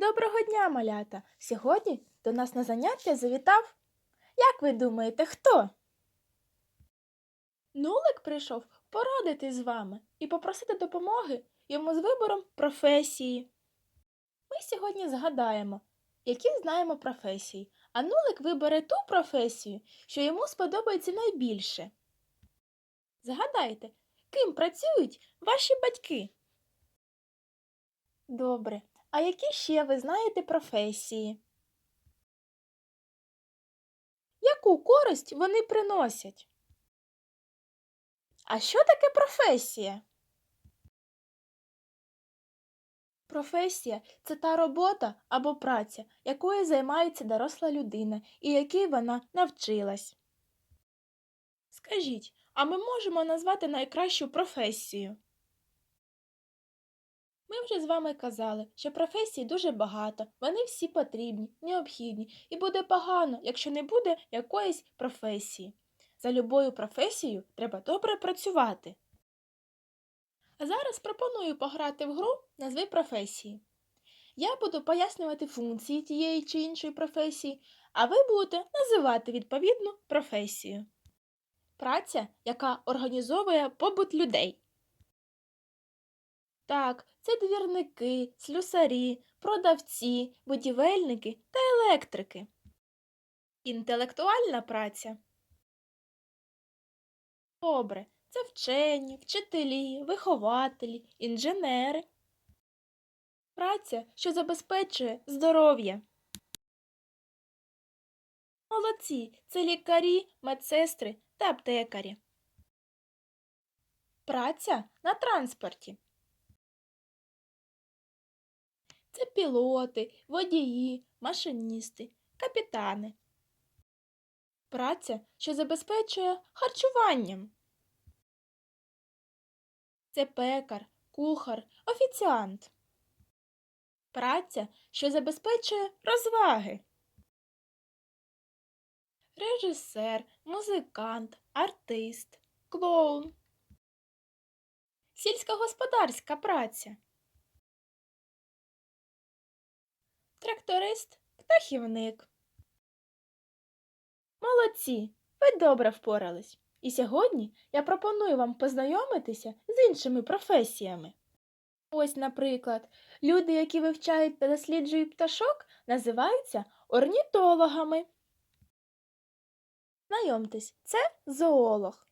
Доброго дня, малята! Сьогодні до нас на заняття завітав. Як ви думаєте, хто? Нулик прийшов порадити з вами і попросити допомоги йому з вибором професії. Ми сьогодні згадаємо, які знаємо професії, а нулик вибере ту професію, що йому сподобається найбільше. Згадайте, ким працюють ваші батьки? Добре. А які ще ви знаєте професії? Яку користь вони приносять? А що таке професія? Професія це та робота або праця, якою займається доросла людина і якій вона навчилась. Скажіть, а ми можемо назвати найкращу професію? Ми вже з вами казали, що професій дуже багато, вони всі потрібні, необхідні, і буде погано, якщо не буде якоїсь професії. За любою професією треба добре працювати. А зараз пропоную пограти в гру назви професії. Я буду пояснювати функції тієї чи іншої професії, а ви будете називати відповідну професію. Праця, яка організовує побут людей. Так, це двірники, слюсарі, продавці, будівельники та електрики. Інтелектуальна праця. Добре, це вчені, вчителі, вихователі, інженери. Праця, що забезпечує здоров'я. Молодці це лікарі, медсестри та аптекарі. Праця на транспорті. Це пілоти, водії, машиністи, капітани. Праця, що забезпечує харчуванням. Це пекар, кухар, офіціант. Праця, що забезпечує розваги. Режисер, музикант, артист, клоун. Сільськогосподарська праця. Тракторист, птахівник. Молодці, ви добре впорались. І сьогодні я пропоную вам познайомитися з іншими професіями. Ось, наприклад, люди, які вивчають та досліджують пташок, називаються орнітологами. Знайомтесь, це зоолог.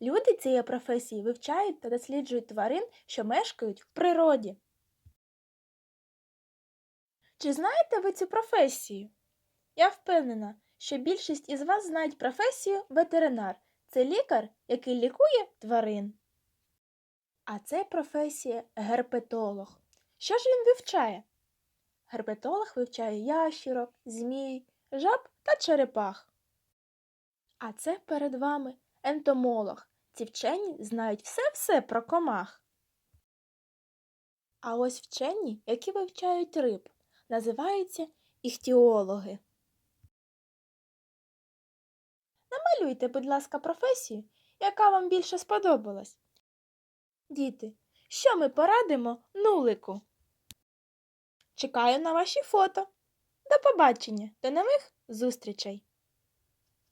Люди цієї професії вивчають та досліджують тварин, що мешкають в природі. Чи знаєте ви цю професію? Я впевнена, що більшість із вас знають професію ветеринар. Це лікар, який лікує тварин. А це професія герпетолог. Що ж він вивчає? Герпетолог вивчає ящірок, змій, жаб та черепах. А це перед вами ентомолог. Ці вчені знають все-все про комах. А ось вчені, які вивчають риб називаються іхтіологи. Намалюйте, будь ласка, професію, яка вам більше сподобалась. Діти, що ми порадимо нулику? Чекаю на ваші фото. До побачення, до нових зустрічей!